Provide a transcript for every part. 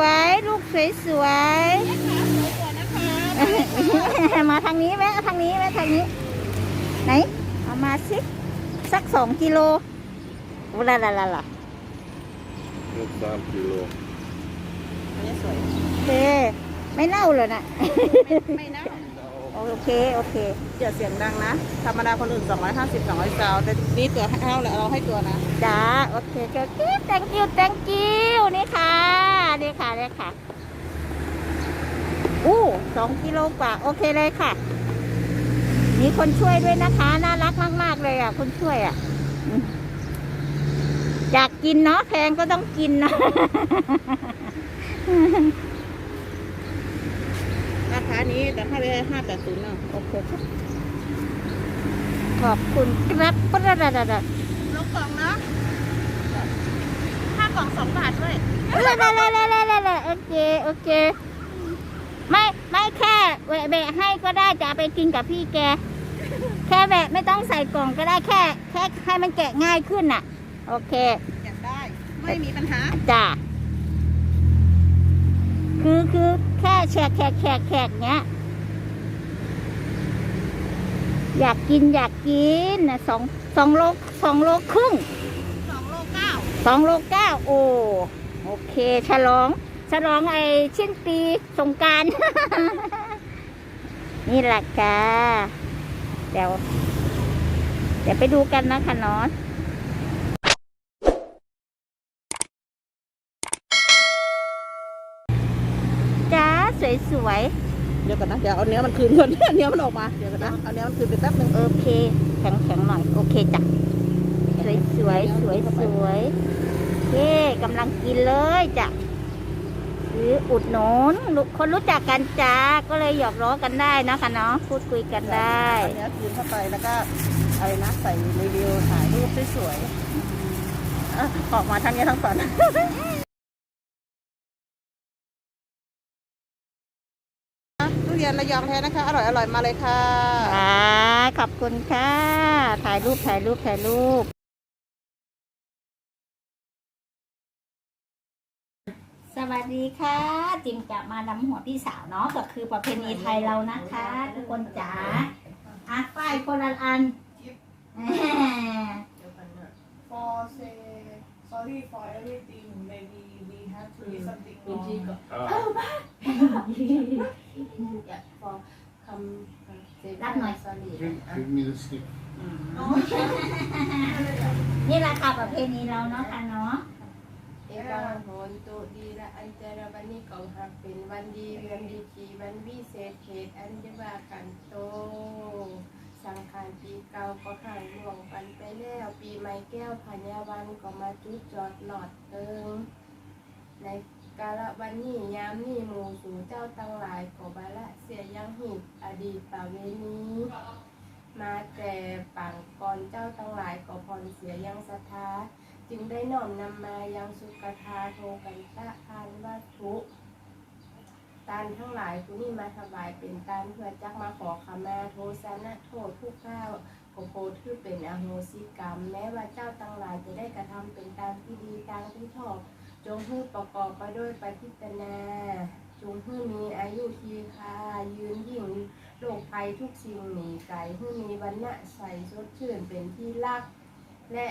วยๆ ลูกสวยๆ มาทางนี้ไหมทางนี้ไหมทางนี้ ไหน เอามาสิ สักสองกิโลอุลาลาลาลาลูกสามกิโลอันนี้สวยโอเคไม่เน่าเลยนะไม่นะ โอเค โอเคอย่าเสียงดังนะ ธรรมดาคนอื่น 250 200ซาวแต่นี่ตัวให้เท่าแล้วเราให้ตัวนะจ้าโอเคโอเค thank you thank you นี่ค่ะ นี่ค่ะ นี่ค่ะ อู้สองกิโลกว่า โอเคเลยค่ะ มีคนช่วยด้วยนะคะ น่ารักมาก ๆ เลยอะ คนช่วยอะอืมอยากกินเนาะ แพงก็ต้องกินนะราคานี้แต่ให้ไป580เนาะโอเคครับขอบคุณครับปะดะดะดะดะลงกล่องเนาะค่ากล่อง2บาทด้วยละละละละละละละโอเคโอเค ไม่ไม่แค่แหวะแบะให้ก็ได้จะเอาไปกินกับพี่แก แค่แบะไม่ต้องใส่กล่องก็ได้แค่แค่ให้มันแกะง่ายขึ้นน่ะ โอเค อยากได้ ไม่มีปัญหาจ้ะ คือคือแค่แฉกแขกแขกแขกเนี้ย อยากกินอยากกินนะสองสองโลสองโลครึ่ง2โล9สองโลเก้าโอ้โอเคฉลองฉลองไอ้ชิ้นปีสงกราร นี่แหละจ้าเดี๋ยว เดี๋ยวไปดูกันนะคะนอนจ้า สวยเดี๋ยวก่อนนะเดี๋ยวเอาเนื้อมันคืนก่อน เนื้อมันออกมาเดี๋ยวก่อนนะเอาเนื้อมันคืนไปแป๊บนึงๆ โอเค แข็งแข็งๆหน่อย โอเคจ้ะ สวยสวยสวยสวยโอเคกำลังกินเลยจ้ะหรืออุดหนุนลูกคนรู้จักกันจ้าก็เลยหยอกล้อกันได้นะคะเนาะพูดคุยกันได้ เอาเนื้อคืนเข้าไปแล้วก็อะไรนะใส่รีวิวถ่ายรูปสวยๆเอ้อออกมาทั้งนี้ทั้งฝัน รียนระยองแท้นะคะ อร่อยอร่อยมาเลยค่ะค่ะ ขอบคุณค่ะ ถ่ายรูปถ่ายรูปถ่ายรูป สวัสดีค่ะ จิมจะมานำหัวพี่สาวเนาะก็คือประเพณีไทยเรานะคะทุกคนจ๋าอะป้ายคนละอันแหม for say sorry for everything. Maybe we have to do something wrong. รับหน่อย Give, give me the stick. นี่แหละค่ะประเพณีเราเนาะค่ะเนาะ เอกาโหนตุดีละอันเจรวันนี้ของหักเป็นวันดีเดือนดีจีวันวิเศษเขตอันจะว่ากันโต สังขารปีเก่าก็ข่างล่วงปันไปแล้ว ปีใหม่แก้วพันยาวันก็มาจุดจอดหลอดเติง ในกาลวันนี้ยามนี้หมู่สู่เจ้าตั้งหลายก็บาละเสียยังหีบอดีตป่าเวนีมาแต่ปังก่อนเจ้าตั้งหลายก็พรเสียยังศรัทธาจึงได้น้อมนำมายังสุกทาโทกันตะทานวัตถุตานทั้งหลายผู้นี้มาถวายเป็นตานเพื่อจักมาขอขมาโทสนะโทษทุกข้าวโกโพถือเป็นอโหสิกรรม แม้ว่าเจ้าตั้งหลายจะได้กระทำเป็นตามที่ดีตามที่ชอบ จงให้ประกอบไปด้วยปฏิจนาจงให้มีอายุทีคายืนยิ่งโรคภัยทุกสิ่งหนีไกลให้มีวันณะใสสดชื่นเป็นที่รัก และ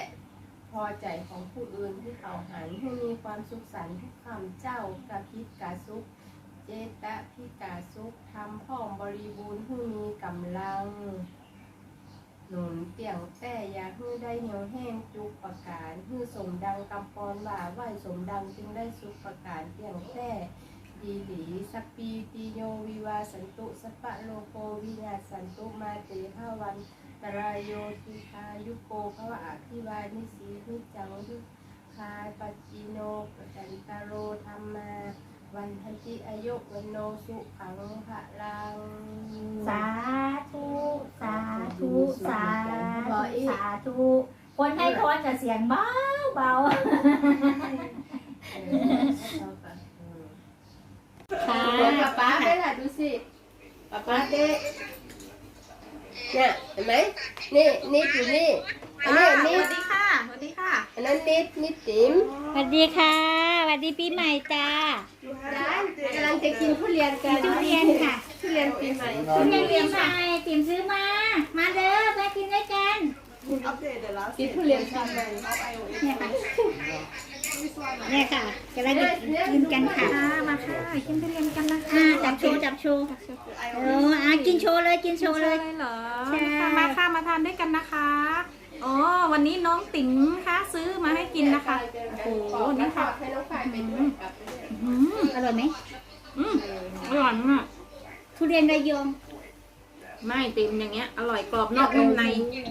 พอใจของผู้อื่นที่เขาหันให้มีความสุขสันต์ทุกคำเจ้ากะพิกาสุข เจตะพิกาสุขทำพ่อมบริบูรณ์ให้มีกำลัง หนุนเตี่ยงแต่อยาให้ได้เหี่ยวแห้งจุกประการให้สมดังกำปอนว่าไหวสมดังจึงได้สุขประการเตี่ยงแต่ดีหลีสปปีติโยวิวาสันตุสปะโลโกวิญาสันตุมาเตภาวันตรายโยทิคายุโกภวะอภิวานิสีนิจังยุคาปัจจิโนปจันตโรธรรมา วันทันติอายุวันโนสุขังพระลัง สาธุ สา ธุสาธุสาธุคนให้พรจะเสียงเบาเบาเออเอาไปอืมค่ะเดี๋ยวป๊าป๊าได้ล่ะดูสิป๊าป๊าเด้เนี่ยเห็นไหมนี่นี่อยู่นี่อันนี้อันสนี้วัสดีค่ะสวัสดีค่ะอันนั้นนิดนิดติ๋มสวัสดีค่ะสวัสดีปีใหม่จ้าร้านกำลังจะกินทุเรียนกันทุเรียนค่ะทุเรียนปีใหม่ทุเรียนปีใหม่ติ๋มซื้อมา มาเด้อมากินด้วยกัน Update the last กินทุเรียนปีใหม่ of iOS. เนี่ยค่ะ This one. เนี่ยค่ะกำลังจะกินกันค่ะมาค่ะกินทุเรียนกันนะคะอ่าจับโชว์จับโชว์เอออะกินโชว์เลยกินโชว์เลยเหรอใช่มาค่ะมาทานด้วยกันนะคะอ๋อวันนี้น้องติ๋มคะซื้อมาให้กินนะคะโอ้โหนี่ค่ะให้น้องฝ่ายไปด้วยกลับไปด้วยอืมอร่อยไหมอืมอร่อยมากทุเรียนระยอง ไม่ติ๋มอย่างเงี้ย อร่อยกรอบนอกนุ่มใน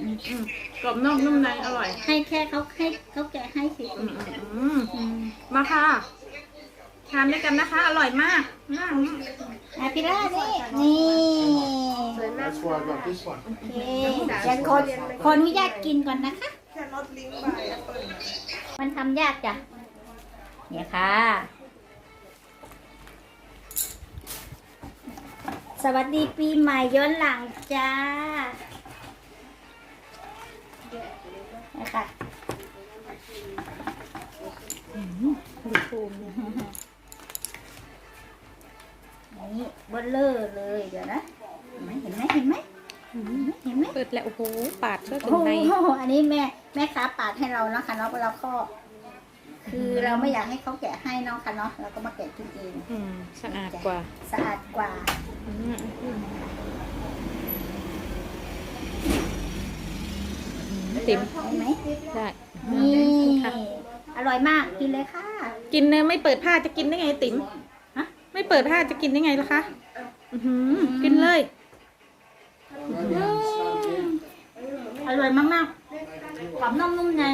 อืมกรอบนอกนุ่มในอร่อยให้แค่เขาให้เขาแกะให้สิอืมอืมอืมมาค่ะทานด้วยกันนะคะ อร่อยมากมากอะพี่ล่านี่นี่ That's why I got this one. โอเคเดี๋ยวคนขออนุญาตกินก่อนนะคะ Cannot link by Apple. มันทำยากจ้ะเนี่ยค่ะ สวัสดีปีใหม่ย้อนหลังจ้าเนี่ยค่ะนี่เบลเลอร์เลยเดี๋ยวนะเห็นไหมเห็นไหมเห็นไหมเห็นไหมเปิดแล้วโอ้โหปาดช่วยถึโอ้งในโหอันนี้แม่แม่ค้าปาดให้เรานะคะเนาะเราก็ คือเราไม่อยากให้เขาแกะให้เนาะค่ะเนาะเราก็มาแกะกินเองอืมสะอาดกว่า สะอาดกว่าอืมติ๋มเห็นไหมได้นี่อร่อยมากกินเลยค่ะ กินเนยไม่เปิดผ้าจะกินได้ไงติ๋มฮะไม่เปิดผ้าจะกินได้ไงล่ะคะอื้อหือกินเลยอร่อยมากๆกรอบนุ่มนุ่มใน